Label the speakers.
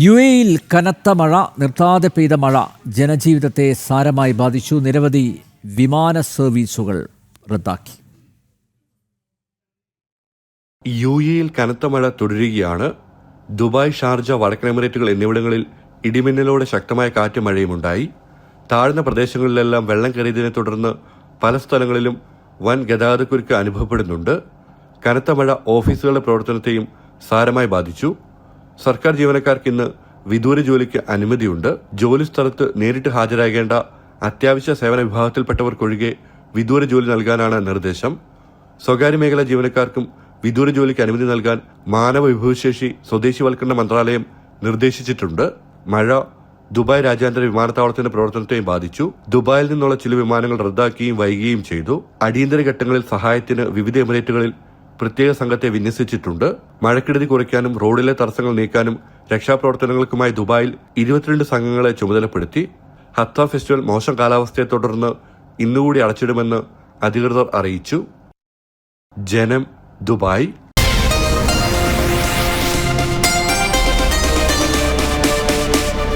Speaker 1: U എയിൽ കനത്ത മഴ നിർത്താതെ പെയ്ത മഴ ജനജീവിതത്തെ സാരമായി ബാധിച്ചു. നിരവധി വിമാന സർവീസുകൾ റദ്ദാക്കി.
Speaker 2: യു എയിൽ കനത്ത മഴ തുടരുകയാണ്. ദുബായ് ഷാർജ വടക്കൻ എമിറേറ്റുകൾ എന്നിവിടങ്ങളിൽ ഇടിമിന്നലോടെ ശക്തമായ കാറ്റും മഴയും ഉണ്ടായി താഴ്ന്ന പ്രദേശങ്ങളിലെല്ലാം വെള്ളം കയറിയതിനെ തുടർന്ന് പല സ്ഥലങ്ങളിലും വൻ ഗതാഗതക്കുരുക്ക് അനുഭവപ്പെടുന്നുണ്ട്. കനത്ത മഴ ഓഫീസുകളുടെ പ്രവർത്തനത്തെയും സാരമായി ബാധിച്ചു. സർക്കാർ ജീവനക്കാർക്ക് ഇന്ന് വിദൂര ജോലിക്ക് അനുമതിയുണ്ട്. ജോലി സ്ഥലത്ത് നേരിട്ട് ഹാജരാകേണ്ട അത്യാവശ്യ സേവന വിഭാഗത്തിൽപ്പെട്ടവർക്കൊഴികെ വിദൂര ജോലി നൽകാനാണ് നിർദ്ദേശം. സ്വകാര്യ മേഖലാ ജീവനക്കാർക്കും വിദൂര ജോലിക്ക് അനുമതി നൽകാൻ മാനവ വിഭവശേഷി സ്വദേശിവൽക്കരണ മന്ത്രാലയം നിർദ്ദേശിച്ചിട്ടുണ്ട്. മഴ ദുബായ് രാജ്യാന്തര വിമാനത്താവളത്തിന്റെ പ്രവർത്തനത്തെയും ബാധിച്ചു. ദുബായിൽ നിന്നുള്ള ചില വിമാനങ്ങൾ റദ്ദാക്കുകയും വൈകുകയും ചെയ്തു. അടിയന്തര ഘട്ടങ്ങളിൽ സഹായത്തിന് വിവിധ എമിറേറ്റുകളിൽ പ്രത്യേക സംഘത്തെ വിന്യസിച്ചിട്ടുണ്ട്. മഴക്കെടുതി കുറയ്ക്കാനും റോഡിലെ തടസ്സങ്ങൾ നീക്കാനും രക്ഷാപ്രവർത്തനങ്ങൾക്കുമായി ദുബായിൽ ഇരുപത്തിരണ്ട് സംഘങ്ങളെ ചുമതലപ്പെടുത്തി. ഹത്ത ഫെസ്റ്റിവൽ മോശം കാലാവസ്ഥയെ തുടർന്ന് ഇന്നുകൂടി അടച്ചിടുമെന്ന് അധികൃതർ അറിയിച്ചു. ജനം ദുബായ്.